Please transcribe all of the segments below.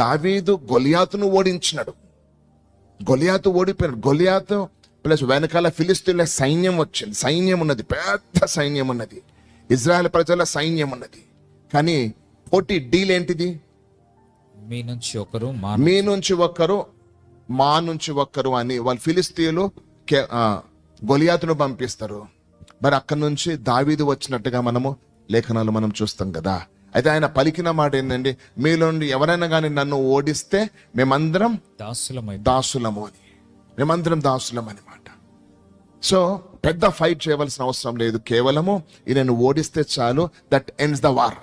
దావీదు గొలియాతును ఓడించినాడు. గొలియాతు ఓడిపోయాడు గొలియాతు ప్లస్ వెనకాల ఫిలిస్తీన్ల సైన్యం వచ్చింది. సైన్యం ఉన్నది. పెద్ద సైన్యం ఉన్నది. ఇజ్రాయెల్ ప్రజల సైన్యం ఉన్నది. కానీ పోటీ డీల్ ఏంటిది? మీ నుంచి ఒకరు మా నుంచి ఒక్కరు మా నుంచి ఒక్కరు అని వాళ్ళు ఫిలిస్తీన్లు గొలియాతును పంపిస్తారు. మరి అక్కడి నుంచి దావీదు వచ్చినట్టుగా మనము లేఖనాలు మనం చూస్తాం కదా. అయితే ఆయన పలికిన మాట ఏంటండి మీలో ఎవరైనా కానీ నన్ను ఓడిస్తే మేమందరం దాసులమై దాసులము అని మేమందరం దాసులం అనమాట సో పెద్ద ఫైట్ చేయవలసిన అవసరం లేదు. కేవలము ఈయనను ఓడిస్తే చాలు దట్ ఎండ్స్ ద వార్.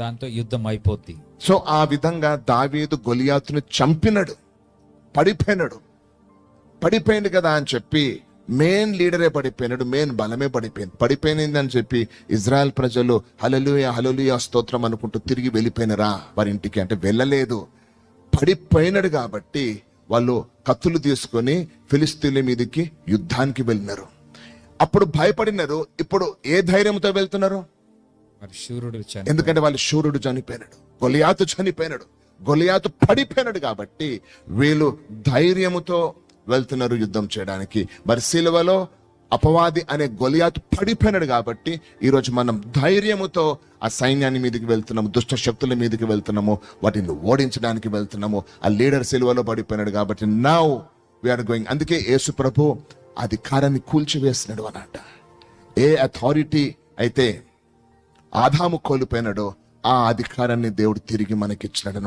దాంతో యుద్ధం అయిపోద్ది. సో ఆ విధంగా దావీదు గొలియాతును చంపినాడు. పడిపోయినాడు. పడిపోయింది కదా అని చెప్పి మెయిన్ లీడరే పడిపోయినాడు మెయిన్ బలమే పడిపోయింది. పడిపోయింది అని చెప్పి ఇజ్రాయెల్ ప్రజలు హలలుయ హలలుయ స్తోత్రం అనుకుంటూ తిరిగి వెళ్ళిపోయినరా? వారి ఇంటికి అంటే వెళ్ళలేదు. పడిపోయినాడు కాబట్టి వాళ్ళు కత్తులు తీసుకొని ఫిలిస్తీన్ల మీదకి యుద్ధానికి వెళ్ళినారు. అప్పుడు భయపడినారు ఇప్పుడు ఏ ధైర్యంతో వెళ్తున్నారు? శూరుడు ఎందుకంటే వాళ్ళు శూరుడు చనిపోయినాడు గొలియాతు చనిపోయినాడు. గొలియాతు పడిపోయినాడు కాబట్టి వీళ్ళు ధైర్యముతో వెళ్తున్నారు యుద్ధం చేయడానికి. మరి సిలువలో అపవాది అనే గొలియాత్ పడిపోయినాడు కాబట్టి ఈరోజు మనం ధైర్యముతో ఆ సైన్యాన్ని మీదకి వెళ్తున్నాము దుష్ట శక్తుల మీదకి వెళ్తున్నాము వాటిని ఓడించడానికి వెళ్తున్నాము. ఆ లీడర్ సిలువలో పడిపోయినాడు కాబట్టి నౌ వీఆర్ గోయింగ్ అందుకే యేసు ప్రభు అధికారాన్ని కూల్చివేసినాడు అన్నట ఏ అథారిటీ అయితే ఆదాము కోల్పోయినాడో ఆ అధికారాన్ని దేవుడు తిరిగి మనకిచ్చినాడు